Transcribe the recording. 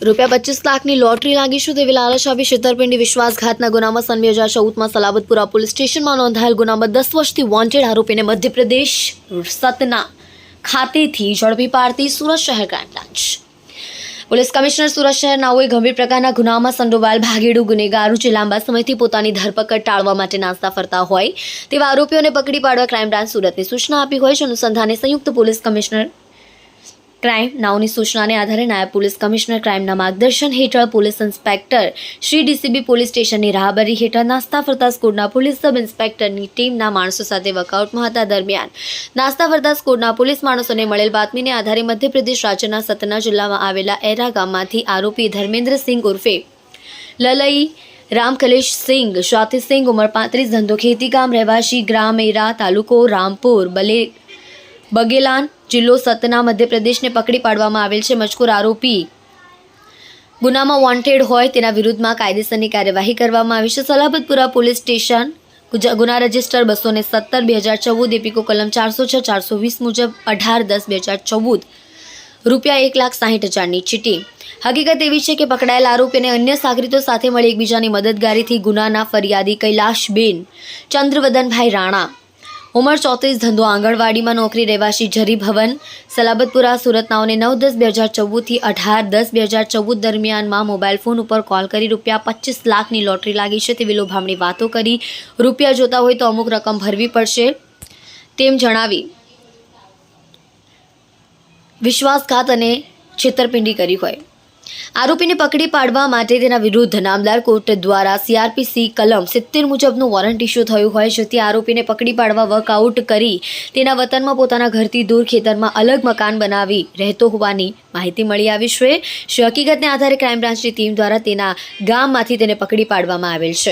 રૂપિયા પચીસ લાખની લોટરી લાગી છે તેવી લાલચ આપી છેતરપિંડી વિશ્વાસઘાતના ગુનામાં સન બે હજાર ચૌદમાં સલાબતપુરા પોલીસ સ્ટેશનમાં નોંધાયેલ ગુનામાં દસ વર્ષથી વોન્ટેડ આરોપીને મધ્યપ્રદેશ સતના ખાતેથી ઝડપી પાડતી સુરત શહેર crime branch police commissioner Surat શહેરના હોય ગંભીર પ્રકારના ગુનામાં સંડોવાયેલ ભાગેડુ, ગુનેગારો જે લાંબા સમયથી પોતાની ધરપકડ ટાળવા માટે નાસ્તા ફરતા હોય તેવા આરોપીઓને પકડી પાડવા ક્રાઇમ બ્રાન્ચ સુરતની સૂચના આપી હોય છે. અનુસંધાને સંયુક્ત પોલીસ કમિશનર ક્રાઇમ નાઓની સૂચનાને આધારે નાયબ પોલીસ કમિશનર ક્રાઇમના માર્ગદર્શન હેઠળ police inspector Shri DCB police સ્ટેશનની રાહબરી હેઠળ નાસ્તા ફરતા સ્કોડના પોલીસ સબ ઇન્સ્પેક્ટરની ટીમના માણસો સાથે વર્કઆઉટમાં હતા દરમિયાન. નાસ્તા ફરતા સ્કોડના પોલીસ માણસોને મળેલ બાતમીને આધારે મધ્યપ્રદેશ રાજ્યના સતના જિલ્લામાં આવેલા એરા ગામમાંથી આરોપી ધર્મેન્દ્રસિંહ ઉર્ફે લલઈ રામકલેશ સિંઘ સ્વાતિ સિંઘ ઉંમર પાંત્રીસ, ધંધો ખેતી ગામ રહેવાસી ગ્રામ એરા તાલુકો રામપુર, બલે બગેલાન જિલ્લો સતના મધ્યપ્રદેશને પકડી પાડવામાં આવેલ છે મજકૂર આરોપી. ગુનામાં વોન્ટેડ હોય તેના વિરુદ્ધમાં કાયદેસરની કાર્યવાહી કરવામાં આવી છે. સલાબતપુરા પોલીસ સ્ટેશન ગુના રજિસ્ટર બસો ને સત્તર, બે હજાર ચૌદ, એપીકો કલમ ચારસો છ, ચારસો વીસ મુજબ અઢાર, દસ, બે હજાર ચૌદ રૂપિયા એક લાખ સાહીઠ હજારની ચીટી હકીકત એવી છે કે પકડાયેલ આરોપીને અન્ય સાગરીતો સાથે મળી એકબીજાની મદદગારીથી ગુનાના ફરિયાદી કૈલાશબેન ચંદ્રવદનભાઈ રાણા ઉંમર ચોત્રીસ, ધંધો આંગણવાડીમાં નોકરી રહેવાસી જરી ભવન, સલાબતપુરા, સુરતનાઓને નવ દસ બે હજાર ચૌદથી અઢાર દસ બે હજાર ચૌદ દરમિયાનમાં મોબાઈલ ફોન ઉપર કોલ કરી રૂપિયા પચીસ લાખની લોટરી લાગી છે તેવી લોભામણી વાતો કરી. રૂપિયા જોતા હોય તો અમુક રકમ ભરવી પડશે તેમ જણાવી વિશ્વાસઘાત અને છેતરપિંડી કરી હોય. આરોપીને પકડી પાડવા માટે તેના વિરુદ્ધ નામદાર કોર્ટ દ્વારા સીઆરપીસી કલમ સિત્તેર મુજબનું વોરંટ ઇસ્યુ થયું હોય, જેથી આરોપીને પકડી પાડવા વર્કઆઉટ કરી તેના વતનમાં પોતાના ઘરથી દૂર ખેતરમાં અલગ મકાન બનાવી રહેતો હોવાની માહિતી મળી આવી છે. હકીકતને આધારે ક્રાઇમ બ્રાન્ચની ટીમ દ્વારા તેના ગામમાંથી તેને પકડી પાડવામાં આવેલ છે.